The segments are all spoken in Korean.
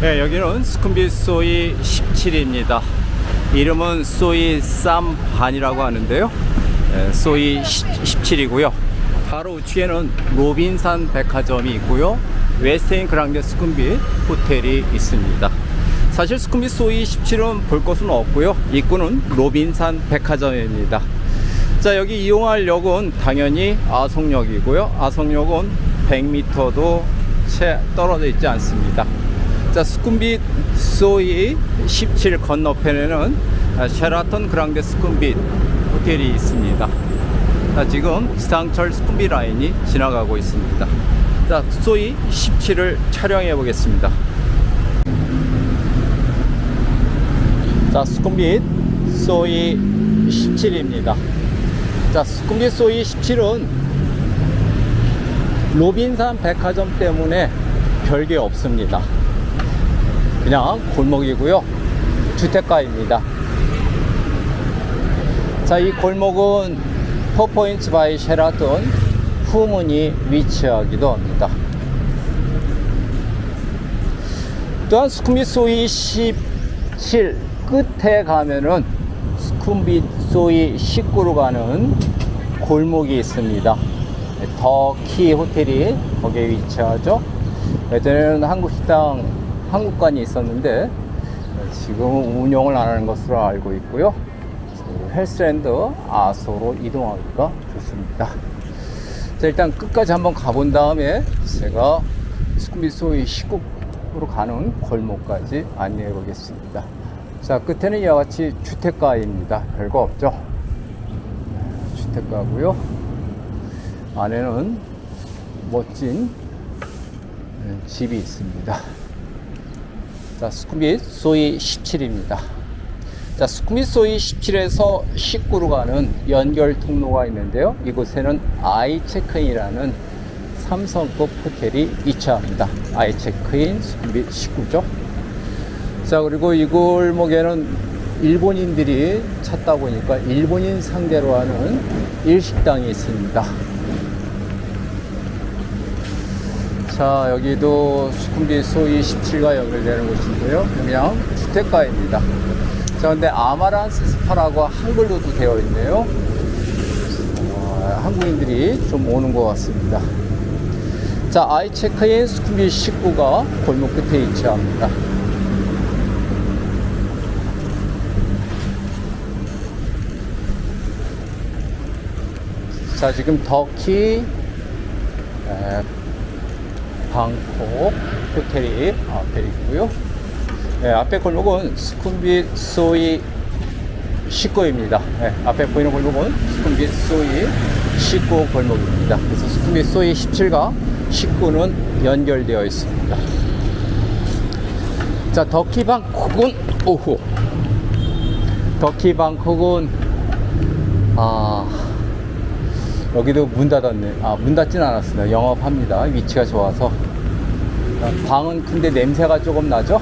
네, 여기는 스쿤비 소이 17입니다. 이름은 소이 쌈반이라고 하는데요. 네, 소이 17이고요. 바로 우측에는 로빈산 백화점이 있고요. 웨스테인 그랑데 스쿤비 호텔이 있습니다. 사실 스쿤비 소이 17은 볼 것은 없고요. 입구는 로빈산 백화점입니다. 자, 여기 이용할 역은 당연히 아송역이고요. 아송역은 100m도 채 떨어져 있지 않습니다. 자, 스쿤빗 소이 17 건너편에는 아, 쉐라톤 그랑데 스쿤빗 호텔이 있습니다. 자, 지금 지상철 스쿤비 라인이 지나가고 있습니다. 자, 소이 17을 촬영해 보겠습니다. 자, 스쿤빗 소이 17입니다. 자, 스쿤빗 소이 17은 로빈산 백화점 때문에 별게 없습니다. 그냥 골목이고요. 주택가입니다. 자, 이 골목은 포포인트 바이 쉐라톤 후문이 위치하기도 합니다. 또한 스쿠미 소이 17 끝에 가면은 스쿠미 소이 19로 가는 골목이 있습니다. 더키 호텔이 거기에 위치하죠. 예전에는 한국 식당 한국관이 있었는데 지금은 운영을 안 하는 것으로 알고 있고요. 헬스랜드 아소로 이동하기가 좋습니다. 자, 일단 끝까지 한번 가본 다음에 제가 스쿠미소이 19으로 가는 골목까지 안내해 보겠습니다. 자, 끝에는 이와 같이 주택가입니다. 별거 없죠? 네, 주택가고요. 안에는 멋진 네, 집이 있습니다. 자, 스쿠밋 소이 17입니다. 자, 스쿠밋 소이 17에서 19로 가는 연결 통로가 있는데요. 이곳에는 아이 체크인이라는 삼성급 호텔이 위치합니다. 아이 체크인 스쿠밋 19죠. 자, 그리고 이 골목에는 일본인들이 찾다 보니까 일본인 상대로 하는 일식당이 있습니다. 자, 여기도 수쿰비 소이 17과 연결되는 곳인데요. 그냥 주택가입니다. 자, 근데 아마란스 스파라고 한글로도 되어 있네요. 어, 한국인들이 좀 오는 것 같습니다. 자, 아이 체크인 수쿰비 19가 골목 끝에 위치합니다. 자, 지금 터키, 에, 방콕 호텔이 앞에 있고요. 네, 앞에 골목은 스쿤빗 소이 19입니다. 네, 앞에 보이는 골목은 스쿤빗 소이 19 골목입니다. 그래서 스쿤빗 소이 17과 19는 연결되어 있습니다. 자, 더키 방콕은 오후. 더키 방콕은 아 여기도 문 닫았네. 아, 문 닫진 않았습니다. 영업합니다. 위치가 좋아서. 아, 방은 근데 냄새가 조금 나죠?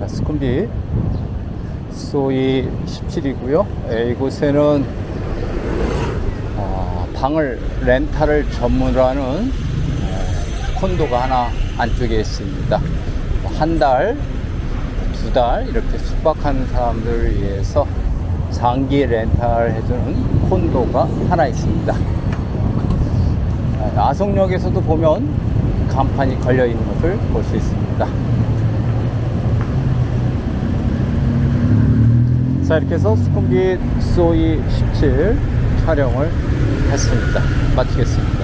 자, 스콘비 소이 17이고요. 이곳에는 어, 방을 렌탈을 전문으로 하는 어, 콘도가 하나 안쪽에 있습니다. 한 달, 두 달 이렇게 숙박하는 사람들을 위해서 장기 렌탈 해주는 콘도가 하나 있습니다. 아, 아송역에서도 보면 간판이 걸려 있는 것을 볼 수 있습니다. 자 이렇게 해서 스콘비 소이 17 촬영을 했습니다. 마치겠습니다